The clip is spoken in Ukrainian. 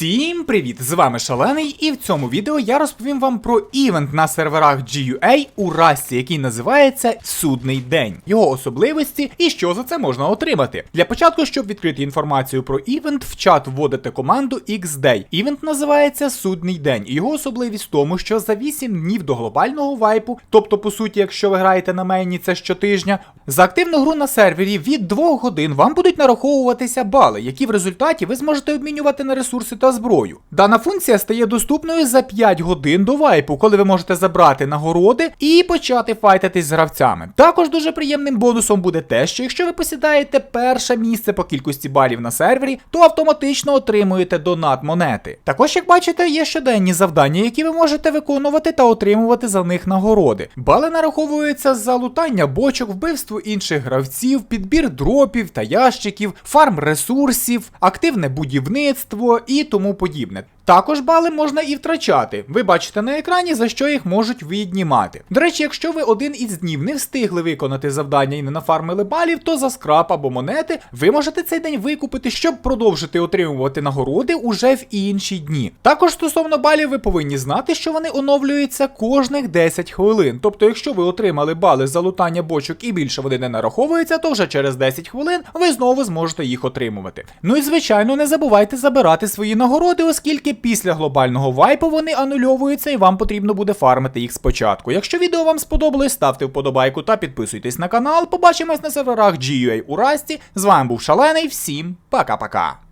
Всім привіт! З вами Шалений, і в цьому відео я розповім вам про івент на серверах GUA у расі, який називається Судний день, його особливості і що за це можна отримати. Для початку, щоб відкрити інформацію про івент, в чат вводите команду XDay. Івент називається Судний день, і його особливість в тому, що за 8 днів до глобального вайпу, тобто, по суті, якщо ви граєте на мейні, це щотижня, за активну гру на сервері від 2 годин вам будуть нараховуватися бали, які в результаті ви зможете обмінювати на ресурси та зброю. Дана функція стає доступною за 5 годин до вайпу, коли ви можете забрати нагороди і почати файтитись з гравцями. Також дуже приємним бонусом буде те, що якщо ви посідаєте перше місце по кількості балів на сервері, то автоматично отримуєте донат монети. Також, як бачите, є щоденні завдання, які ви можете виконувати та отримувати за них нагороди. Бали нараховуються за лутання бочок, вбивство інших гравців, підбір дропів та ящиків, фарм ресурсів, активне будівництво і тому подібне. Також бали можна і втрачати. Ви бачите на екрані, за що їх можуть віднімати. До речі, якщо ви один із днів не встигли виконати завдання і не нафармили балів, то за скраб або монети ви можете цей день викупити, щоб продовжити отримувати нагороди уже в інші дні. Також стосовно балів, ви повинні знати, що вони оновлюються кожних 10 хвилин. Тобто, якщо ви отримали бали за лутання бочок і більше вони не нараховуються, то вже через 10 хвилин ви знову зможете їх отримувати. Ну і звичайно, не забувайте забирати свої нагороди, оскільки після глобального вайпу вони анульовуються і вам потрібно буде фармити їх спочатку. Якщо відео вам сподобалось, ставте вподобайку та підписуйтесь на канал. Побачимось на серверах GUA у Расті. З вами був Шалений. Всім пока-пока.